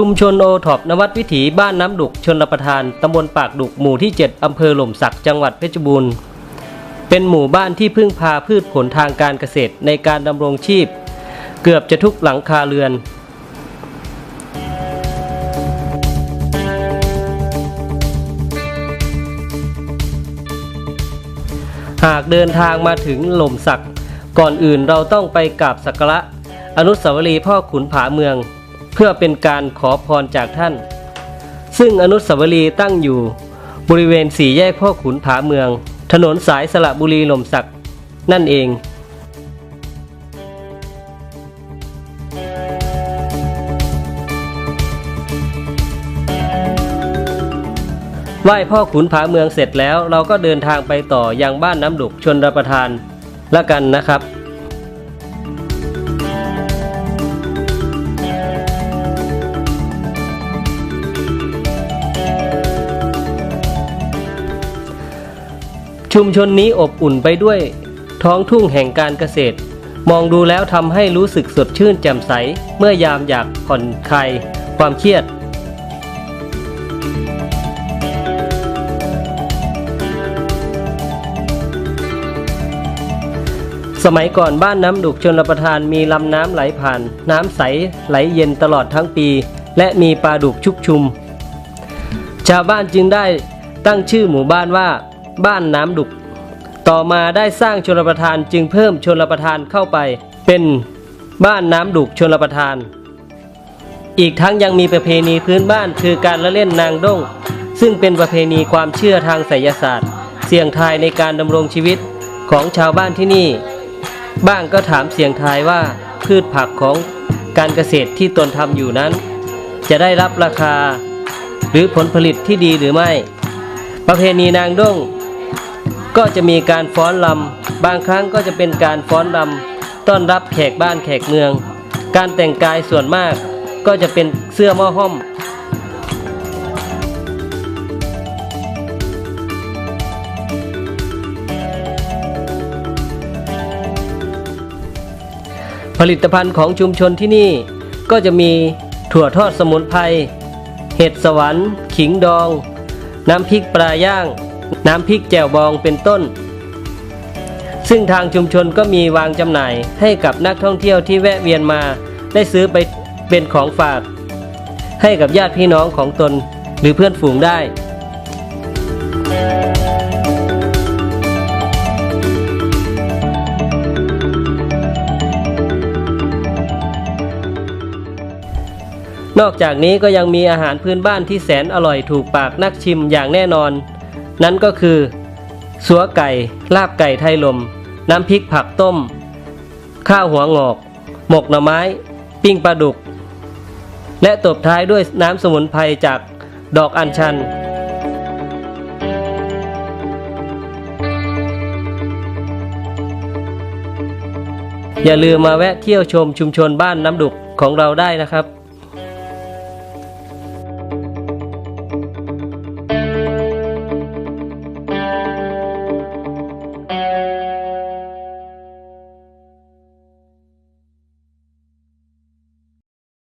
ชุมชนโอท็อปนวัดวิถีบ้านน้ำดุกชนรประทานตำบลปากดุกหมู่ที่ 7 อำเภอหล่มสักจังหวัดเพชรบูรณ์เป็นหมู่บ้านที่พึ่งพาพืชผลทางการเกษตรในการดำรงชีพ เกือบจะทุกหลังคาเรือน หากเดินทางมาถึงหล่มสัก ก่อนอื่นเราต้องไปกราบสักการะอนุสาวรีย์พ่อขุนผาเมือง พื่อเป็นการขอพรจากท่าน ซึ่งอนุสาวรีย์ตั้งอยู่บริเวณสี่แยกพ่อขุนผาเมือง ถนนสายสระบุรีหล่มสักนั่นเองไหว้พ่อขุนผาเมืองเสร็จแล้วเราก็เดินทางไปต่อยังบ้านน้ำดุกชนรับประทานละกันนะครับ ชุมชนนี้อบอุ่นไปด้วย ท้องทุ่งแห่งการเกษตร มองดูแล้วทำให้รู้สึกสดชื่นแจ่มใส เมื่อยามอยากผ่อนคลายความเครียดสมัยก่อนบ้านน้ำดุกชนรประทานมีลำน้ำไหลผ่าน น้ำใสไหลเย็นตลอดทั้งปี และมีปลาดุกชุกชุม ชาวบ้านจึงได้ตั้งชื่อหมู่บ้านว่า บ้านน้ำดุก ต่อมาได้สร้างชนรประทานจึงเพิ่มชนรประทานเข้าไป เป็นบ้านน้ำดุกชนรประทาน อีกทั้งยังมีประเพณีพื้นบ้านคือการละเล่นนางด้ง ซึ่งเป็นประเพณีความเชื่อทางไสยศาสตร์ เสี่ยงทายในการดำรงชีวิตของชาวบ้านที่นี่ บ้างก็ถามเสียงทายว่าพืชผักของการเกษตรที่ตนทำอยู่นั้น จะได้รับราคา หรือผลผลิตที่ดีหรือไม่ ประเพณีนางด้ง ก็จะมีการฟ้อนลำ บางครั้งก็จะเป็นการฟ้อนลำต้อนรับแขกบ้านแขกเมือง การแต่งกายส่วนมากก็จะเป็นเสื้อหม้อห้อม ผลิตภัณฑ์ของชุมชนที่นี่ก็จะมีถั่วทอดสมุนไพร เห็ดสวรรค์ ขิงดอง น้ำพริกปลาย่าง น้ำพริกแจ่วบองเป็นต้น ซึ่งทางชุมชนก็มีวางจำหน่ายให้กับนักท่องเที่ยวที่แวะเวียนมา ได้ซื้อไปเป็นของฝาก ให้กับญาติพี่น้องของตนหรือเพื่อนฝูงได้นอกจากนี้ก็ยังมีอาหารพื้นบ้านที่แสนอร่อยถูกปากนักชิมอย่างแน่นอน นั่นก็คือสัวไก่ ลาบไก่ไทยลม น้ำพริกผักต้ม ข้าวหัวงอก หมกหน่อไม้ ปิ้งปลาดุก และตบท้ายด้วยน้ำสมุนไพรจากดอกอัญชัน อย่าลืมมาแวะเที่ยวชมชุมชนบ้านน้ำดุกของเราได้นะครับ